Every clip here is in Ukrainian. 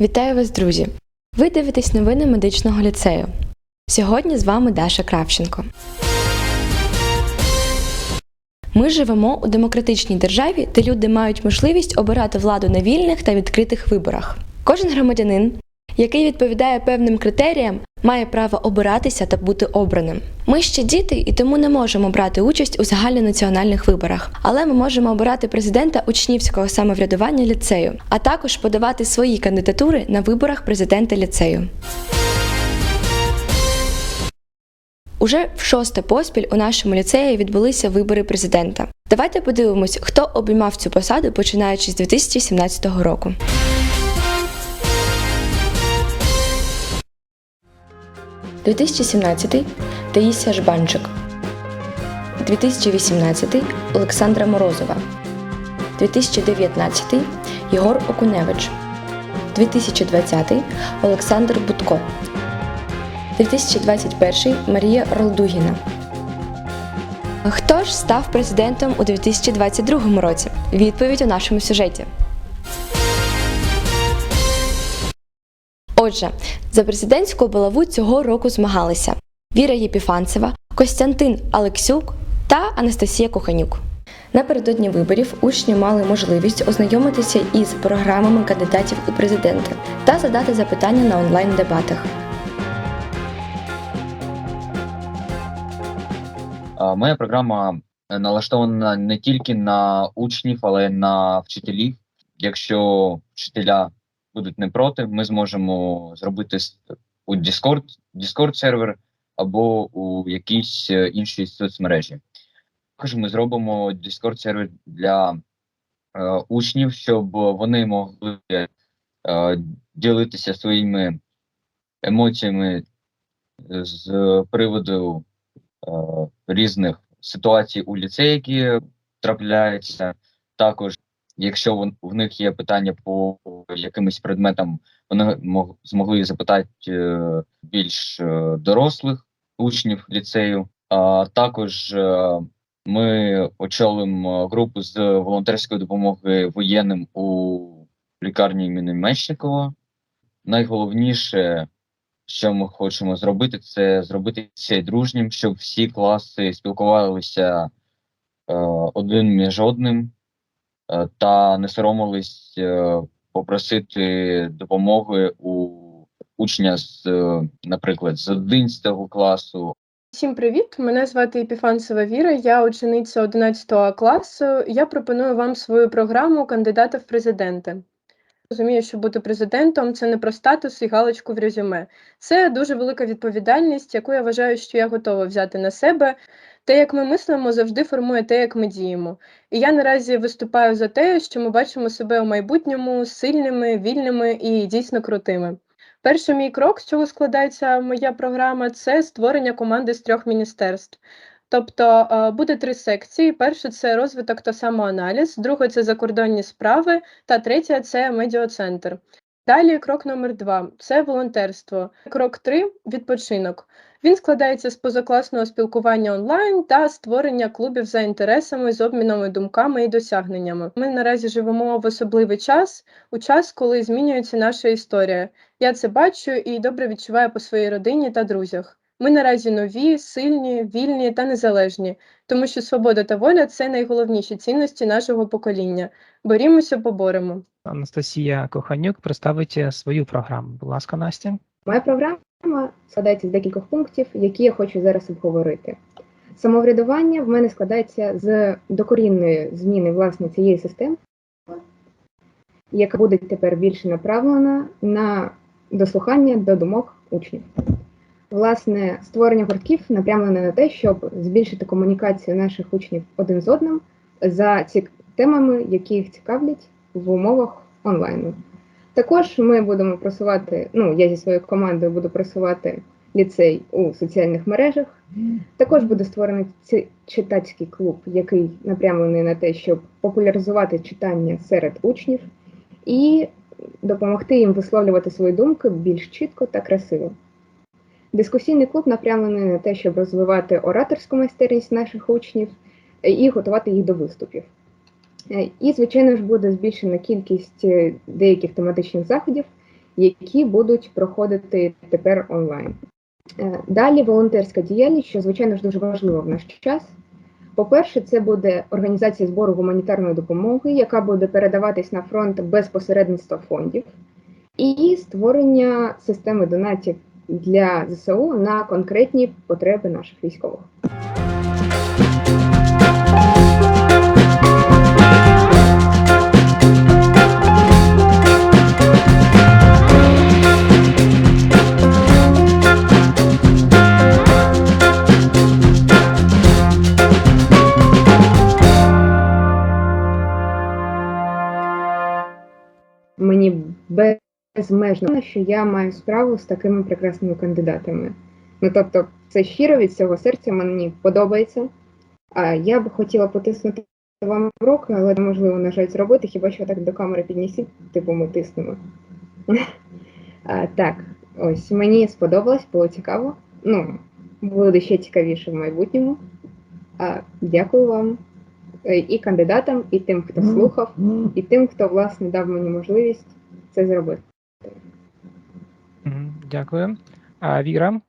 Вітаю вас, друзі! Ви дивитесь новини медичного ліцею. Сьогодні з вами Даша Кравченко. Ми живемо у демократичній державі, де люди мають можливість обирати владу на вільних та відкритих виборах. Кожен громадянин, який відповідає певним критеріям, має право обиратися та бути обраним. Ми ще діти і тому не можемо брати участь у загальнонаціональних виборах, але ми можемо обирати президента учнівського самоврядування ліцею, а також подавати свої кандидатури на виборах президента ліцею. Уже в шосте поспіль у нашому ліцеї відбулися вибори президента. Давайте подивимось, хто обіймав цю посаду починаючи з 2017 року. – 2017 – Таїсія Жбанчик 2018 – Олександра Морозова 2019 – Єгор Окуневич 2020 – Олександр Будко 2021 Марія Ролдугіна. Хто ж став президентом у 2022 році? Відповідь у нашому сюжеті. Отже, за президентську булаву цього року змагалися Віра Єпіфанцева, Костянтин Алексюк та Анастасія Коханюк. Напередодні виборів учні мали можливість ознайомитися із програмами кандидатів у президенти та задати запитання на онлайн-дебатах. Моя програма е, налаштована не тільки на учнів, але й на вчителів. Якщо вчителя будуть не проти, ми зможемо зробити у Discord, Discord сервер або у якійсь е, іншій соцмережі. Також ми зробимо Discord сервер для е, учнів, щоб вони могли е, ділитися своїми емоціями з приводу е, різних ситуацій у ліцеї, які трапляються. Також, якщо в них є питання по якимось предметам, вони мог- змогли запитати е, більш е, дорослих учнів ліцею. А також е, ми очолимо групу з волонтерської допомоги воєнним у лікарні імені Мечникова. Найголовніше що ми хочемо зробити, це зробити цей дружнім, щоб всі класи спілкувалися один між одним та не соромились е, попросити допомоги у учня з, е, наприклад, з 11 класу Всім привіт! Мене звати Епіфанцева Віра, я учениця 11 класу. Я пропоную вам свою програму кандидата в президенти. Розумію, що бути президентом це не про статус і галочку в резюме. Це дуже велика відповідальність, яку я вважаю, що я готова взяти на себе. Те, як ми мислимо, завжди формує те, як ми діємо. І я наразі виступаю за те, що ми бачимо себе у майбутньому сильними, вільними і дійсно крутими. Перший мій крок, з чого складається моя програма, це створення команди з трьох міністерств. Тобто е, буде три секції: перше це розвиток та самоаналіз, друге це закордонні справи, та третє це медіоцентр. Далі крок номер два це волонтерство. Крок три відпочинок. Він складається з позакласного спілкування онлайн та створення клубів за інтересами з обмінами думками і досягненнями. Ми наразі живемо в особливий час, у час, коли змінюється наша історія. Я це бачу і добре відчуваю по своїй родині та друзях. Ми наразі нові, сильні, вільні та незалежні, тому що свобода та воля це найголовніші цінності нашого покоління. Борімося, поборемо. Анастасія Коханюк представить е, свою програму. Будь ласка, Настя. Моя програма складається з декількох пунктів, які я хочу зараз обговорити. Самоврядування в мене складається з докорінної зміни власне цієї системи, яка буде тепер більше направлена на дослухання до думок учнів. Власне, створення гуртків напрямлене на те, щоб збільшити комунікацію наших учнів один з одним за ці темами, які їх цікавлять в умовах онлайну. Також ми будемо просувати, ну я зі своєю командою буду просувати ліцей у соціальних мережах. Також буде створений читацький клуб, який напрямлений на те, щоб популяризувати читання серед учнів і допомогти їм висловлювати свої думки більш чітко та красиво. Дискусійний клуб напрямлений на те, щоб розвивати ораторську майстерність наших учнів і готувати їх до виступів. Е, І, звичайно ж, буде збільшена кількість е, деяких тематичних заходів, які будуть проходити тепер онлайн. Е, Далі волонтерська діяльність, що звичайно ж дуже важлива в наш час. По-перше, це буде організація збору гуманітарної допомоги, яка буде передаватись на фронт без посередництва фондів, і створення системи донатів для ЗСУ на конкретні потреби наших військових. Безмежно, що я маю справу з такими прекрасними кандидатами. Ну тобто, це щиро від всього серця мені подобається. А я б хотіла потиснути вам в руки, але неможливо, на жаль, зробити, хіба що так до камери піднесіть, типу ми тиснемо. А, так, ось мені сподобалось, було цікаво. Ну, буде ще цікавіше в майбутньому. А, дякую вам е, і кандидатам, і тим, хто слухав, і тим, хто власне дав мені можливість це зробити. Дякую. А Віра?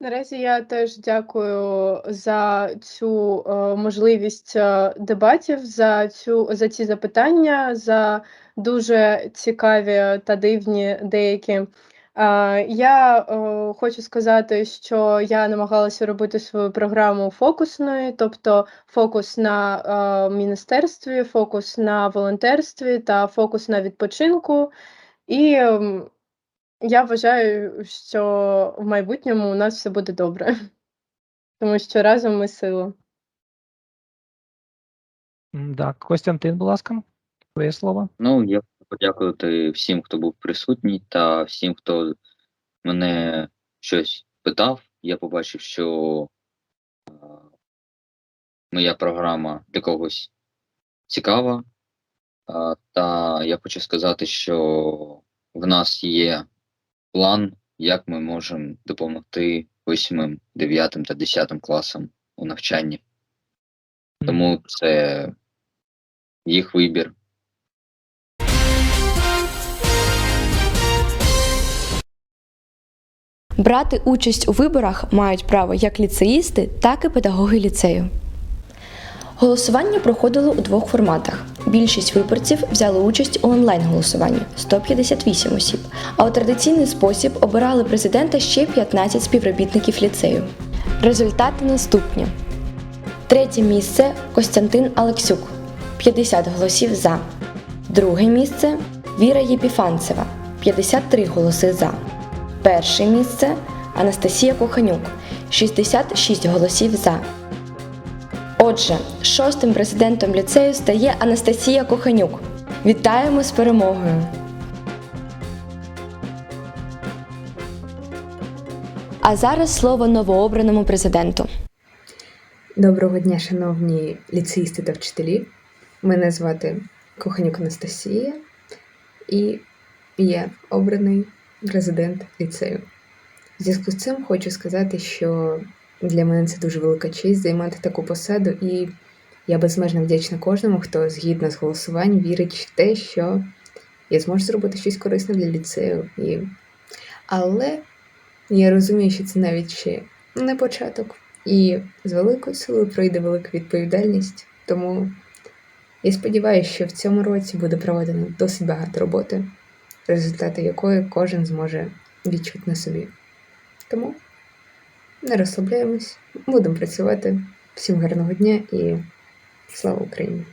Наразі я теж дякую за цю е, можливість е, дебатів, за цю за ці запитання, за дуже цікаві та дивні деякі. Е, я е, хочу сказати, що я намагалася робити свою програму фокусною, тобто фокус на е, міністерстві, фокус на волонтерстві та фокус на відпочинку. І я вважаю, що в майбутньому у нас все буде добре, тому що разом ми сила. Так, Костянтин, будь ласка, твоє слово. Ну, я подякувати всім, хто був присутній, та всім, хто мене щось питав. Я побачив, що моя програма для когось цікава. Та я хочу сказати, що в нас є план, як ми можемо допомогти 8, 9 та 10 класам у навчанні. Тому це їх вибір. Брати участь у виборах мають право як ліцеїсти, так і педагоги ліцею. Голосування проходило у двох форматах. Більшість виборців взяли участь у онлайн-голосуванні 158 осіб. А у традиційний спосіб обирали президента ще 15 співробітників ліцею. Результати наступні: третє місце Костянтин Алексюк 50 голосів за. Друге місце Віра Єпіфанцева 53 голоси за. Перше місце Анастасія Коханюк 66 голосів за. Отже, шостим президентом ліцею стає Анастасія Коханюк. Вітаємо з перемогою! А зараз слово новообраному президенту. Доброго дня, шановні ліцеїсти та вчителі. Мене звати Коханюк Анастасія, і я обраний президент ліцею. В зв'язку з цим хочу сказати, що для мене це дуже велика честь займати таку посаду, і я безмежно вдячна кожному, хто згідно з голосувань вірить в те, що я зможу зробити щось корисне для ліцею. І... Але я розумію, що це навіть ще не початок. І з великою силою пройде велика відповідальність. Тому я сподіваюся, що в цьому році буде проведено досить багато роботи, результати якої кожен зможе відчути на собі. Тому не розслабляємось, будемо працювати. Всім гарного дня і слава Україні!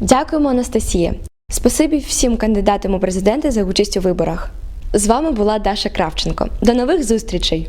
Дякуємо, Анастасія. Спасибі всім кандидатам у президенти за участь у виборах. З вами була Даша Кравченко. До нових зустрічей!